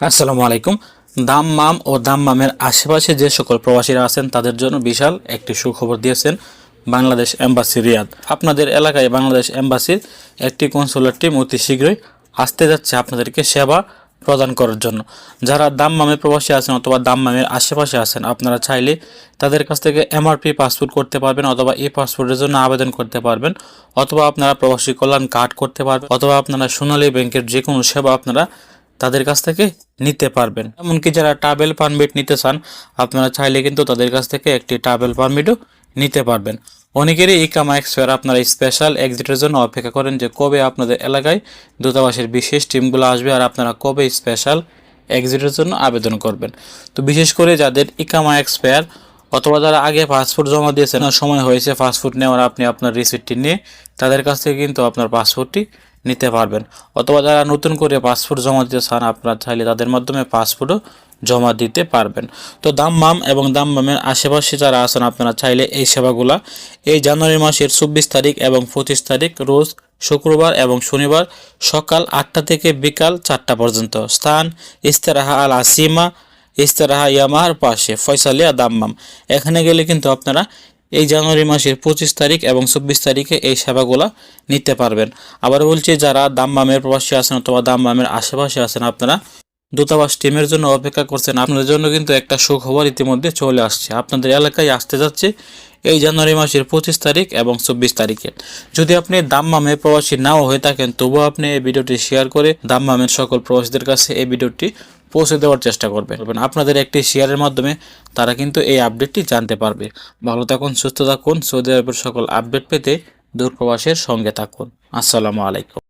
আসসালামু আলাইকুম। দাম্মাম ও দাম্মামের আশেপাশে যে সকল প্রবাসীরা আছেন, তাদের জন্য বিশাল একটি সুখবর দিয়েছেন বাংলাদেশ এম্বাসি রিয়াদ। আপনাদের এলাকায় বাংলাদেশ এম্বাসির একটি কনসুলার টিম অতি শীঘ্রই আসতে যাচ্ছে আপনাদেরকে সেবা প্রদান করার জন্য। যারা দাম্মামে প্রবাসী আছেন অথবা দাম্মামের আশেপাশে আছেন, আপনারা চাইলে তাদের কাছ থেকে এমআরপি পাসপোর্ট করতে পারবেন অথবা এই পাসপোর্টের জন্য আবেদন করতে পারবেন। অথবা আপনারা প্রবাসী কল্যাণ কার্ড করতে পারবেন, অথবা আপনারা সোনালী ব্যাংকের যে কোনো সেবা আপনারা তাদের কাছ থেকে নিতে পারবেন। এমনকি যারা ট্রাভেল পারমিট নিতে চান, আপনারা চাইলে কিন্তু তাদের কাছ থেকে একটি ট্রাভেল পারমিটও নিতে পারবেন। অনেকেরই ইকামা এক্সপায়ার আপনারা স্পেশাল এক্সিটের জন্য অপেক্ষা করেন যে কবে আপনাদের এলাকায় দূতাবাসের বিশেষ টিমগুলো আসবে আর আপনারা কবে স্পেশাল এক্সিটের জন্য আবেদন করবেন। তো বিশেষ করে যাদের ইকামা এক্সপায়ার অথবা যারা আগে পাসপোর্ট জমা দিয়েছেন, সময় হয়েছে পাসপোর্ট নেওয়ার, আপনি আপনার রিসিপ্টটি নিয়ে তাদের কাছ থেকে কিন্তু আপনার পাসপোর্টটি নিতে পারবেন। অথবা যারা নতুন করে পাসপোর্ট জমা দিতে চান, আপনারা চাইলে তাদের মাধ্যমে পাসপোর্টও জমা দিতে পারবেন। তো দাম্মাম এবং দাম্মামের আশেপাশে যারা আছেন, আপনারা চাইলে এই সেবাগুলা এই জানুয়ারি মাসের চব্বিশ তারিখ এবং পঁচিশ তারিখ রোজ শুক্রবার এবং শনিবার সকাল আটটা থেকে বিকাল চারটা পর্যন্ত। স্থান ইস্তেরাহা আল আসিমা, ইস্তেরাহা ইয়ামার পাশে, ফয়সালিয়া দাম্মাম। এখানে গেলে কিন্তু আপনারা এই জানুয়ারি মাসের পঁচিশ তারিখ এবং চব্বিশ তারিখে এই সেবাগুলা নিতে পারবেন। আবার বলছি, যারা দামবামের প্রবাসী আছেন অথবা দামবামের আশেপাশে আছেন আপনারা দূতাবাস টিমের জন্য অপেক্ষা করছেন। আপনাদের জন্য কিন্তু একটা সুখবর ইতিমধ্যে চলে আসছে। আপনাদের এলাকায় আসতে যাচ্ছে এই জানুয়ারি মাসের পঁচিশ তারিখ এবং চব্বিশ তারিখে। যদি আপনি দাম্মামে প্রবাসী নাও হয়ে থাকেন, তবুও আপনি এই ভিডিওটি শেয়ার করে দাম্মামের সকল প্রবাসীদের কাছে এই ভিডিওটি পৌঁছে দেওয়ার চেষ্টা করবেন। আপনাদের একটি শেয়ারের মাধ্যমে তারা কিন্তু এই আপডেটটি জানতে পারবে। ভালো থাকুন, সুস্থ থাকুন। সৌদি আরবের সকল আপডেট পেতে দূরপ্রবাসের সঙ্গে থাকুন। আসসালামু আলাইকুম।